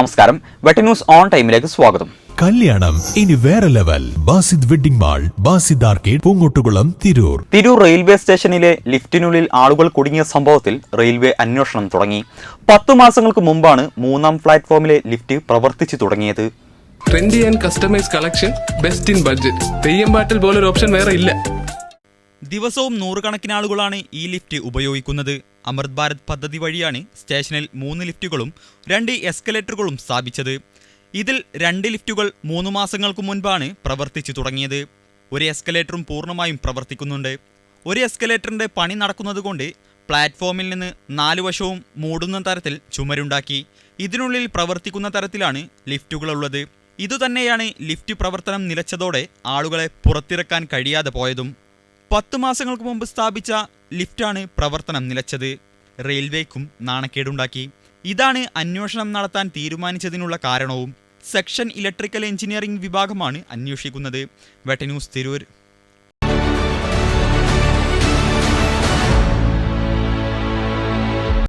നമസ്കാരം. വെട്ടി news on ടൈമിലേക്ക് സ്വാഗതം. കല്യാണം ഇനി വേറെ level. Basid wedding mall Basid arcade Poongottukulam Tirur. Tirur railway സ്റ്റേഷനിലെ ലിഫ്റ്റിനുള്ളിൽ ആളുകൾ കുടുങ്ങിയ സംഭവത്തിൽ റെയിൽവേ അന്വേഷണം തുടങ്ങി. പത്തു മാസങ്ങൾക്ക് മുമ്പാണ് മൂന്നാം പ്ലാറ്റ്ഫോമിലെ ലിഫ്റ്റ് പ്രവർത്തിച്ചു തുടങ്ങിയത്. Trendy and customise collection best in budget Theyyam പാട്ടിൽ പോലൊരു ഓപ്ഷൻ വേറെ ഇല്ല. ദിവസവും നൂറുകണക്കിന് ആളുകളാണ് ഈ ലിഫ്റ്റ് ഉപയോഗിക്കുന്നത്. അമൃത് ഭാരത് പദ്ധതി വഴിയാണ് സ്റ്റേഷനിൽ മൂന്ന് ലിഫ്റ്റുകളും രണ്ട് എസ്കലേറ്ററുകളും സ്ഥാപിച്ചത്. ഇതിൽ രണ്ട് ലിഫ്റ്റുകൾ മൂന്ന് മാസങ്ങൾക്ക് മുൻപാണ് പ്രവർത്തിച്ചു തുടങ്ങിയത്. ഒരു എസ്കലേറ്ററും പൂർണമായും പ്രവർത്തിക്കുന്നുണ്ട്. ഒരു എസ്കലേറ്ററിന്റെ പണി നടക്കുന്നതുകൊണ്ട് പ്ലാറ്റ്ഫോമിൽ നിന്ന് നാല് വശവും മൂടുന്ന തരത്തിൽ ചുമരുണ്ടാക്കി. ഇതിനുള്ളിൽ പ്രവർത്തിക്കുന്ന തരത്തിലാണ് ലിഫ്റ്റുകളുള്ളത്. ഇതുതന്നെയാണ് ലിഫ്റ്റ് പ്രവർത്തനം നിലച്ചതോടെ ആളുകളെ പുറത്തിറക്കാൻ കഴിയാതെ പോയതും. പത്ത് മാസങ്ങൾക്ക് മുമ്പ് സ്ഥാപിച്ച ലിഫ്റ്റാണ് പ്രവർത്തനം നിലച്ചത്. റെയിൽവേക്കും നാണക്കേടുണ്ടാക്കി. ഇതാണ് അന്വേഷണം നടത്താൻ തീരുമാനിച്ചതിനുള്ള കാരണവും. സെക്ഷൻ ഇലക്ട്രിക്കൽ എഞ്ചിനീയറിംഗ് വിഭാഗമാണ് അന്വേഷിക്കുന്നത്. വെട്ടന്യൂസ് തിരൂർ.